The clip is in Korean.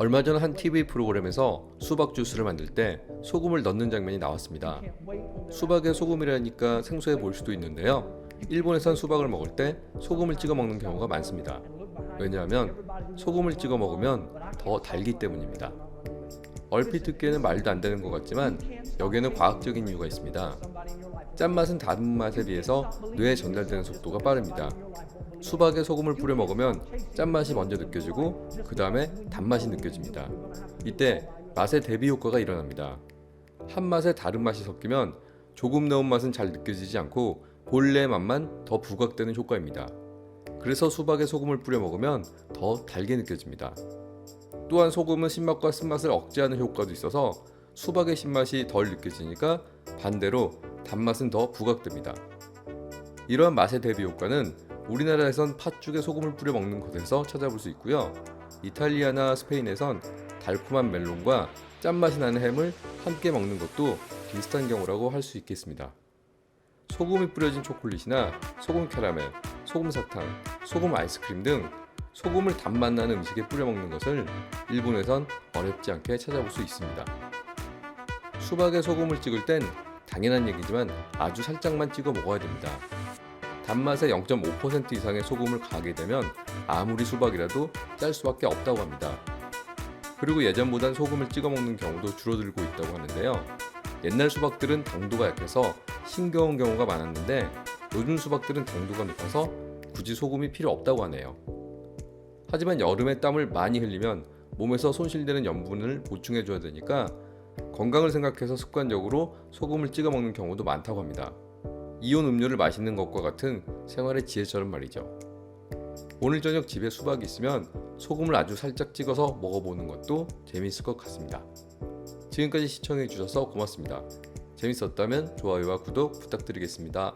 얼마 전 한 TV 프로그램에서 수박 주스를 만들 때 소금을 넣는 장면이 나왔습니다. 수박에 소금이라니까 생소해 보일 수도 있는데요. 일본에선 수박을 먹을 때 소금을 찍어 먹는 경우가 많습니다. 왜냐하면 소금을 찍어 먹으면 더 달기 때문입니다. 얼핏 듣기에는 말도 안 되는 것 같지만 여기에는 과학적인 이유가 있습니다. 짠맛은 단맛에 비해서 뇌에 전달되는 속도가 빠릅니다. 수박에 소금을 뿌려 먹으면 짠맛이 먼저 느껴지고 그 다음에 단맛이 느껴집니다. 이때 맛의 대비 효과가 일어납니다. 한 맛에 다른 맛이 섞이면 조금 넣은 맛은 잘 느껴지지 않고 본래의 맛만 더 부각되는 효과입니다. 그래서 수박에 소금을 뿌려 먹으면 더 달게 느껴집니다. 또한 소금은 신맛과 쓴맛을 억제하는 효과도 있어서 수박의 신맛이 덜 느껴지니까 반대로 단맛은 더 부각됩니다. 이러한 맛의 대비 효과는 우리나라에선 팥죽에 소금을 뿌려 먹는 것에서 찾아볼 수 있고요. 이탈리아나 스페인에선 달콤한 멜론과 짠맛이 나는 햄을 함께 먹는 것도 비슷한 경우라고 할 수 있겠습니다. 소금이 뿌려진 초콜릿이나 소금 캐러멜, 소금 사탕, 소금 아이스크림 등 소금을 단맛 나는 음식에 뿌려 먹는 것을 일본에선 어렵지 않게 찾아볼 수 있습니다. 수박에 소금을 찍을 땐 당연한 얘기지만 아주 살짝만 찍어 먹어야 됩니다. 단맛의 0.5% 이상의 소금을 가하게 되면 아무리 수박이라도 짤 수밖에 없다고 합니다. 그리고 예전보단 소금을 찍어 먹는 경우도 줄어들고 있다고 하는데요. 옛날 수박들은 당도가 약해서 싱거운 경우가 많았는데 요즘 수박들은 당도가 높아서 굳이 소금이 필요 없다고 하네요. 하지만 여름에 땀을 많이 흘리면 몸에서 손실되는 염분을 보충해 줘야 되니까 건강을 생각해서 습관적으로 소금을 찍어 먹는 경우도 많다고 합니다. 이온 음료를 마시는 것과 같은 생활의 지혜처럼 말이죠. 오늘 저녁 집에 수박이 있으면 소금을 아주 살짝 찍어서 먹어보는 것도 재미있을 것 같습니다. 지금까지 시청해 주셔서 고맙습니다. 재밌었다면 좋아요와 구독 부탁드리겠습니다.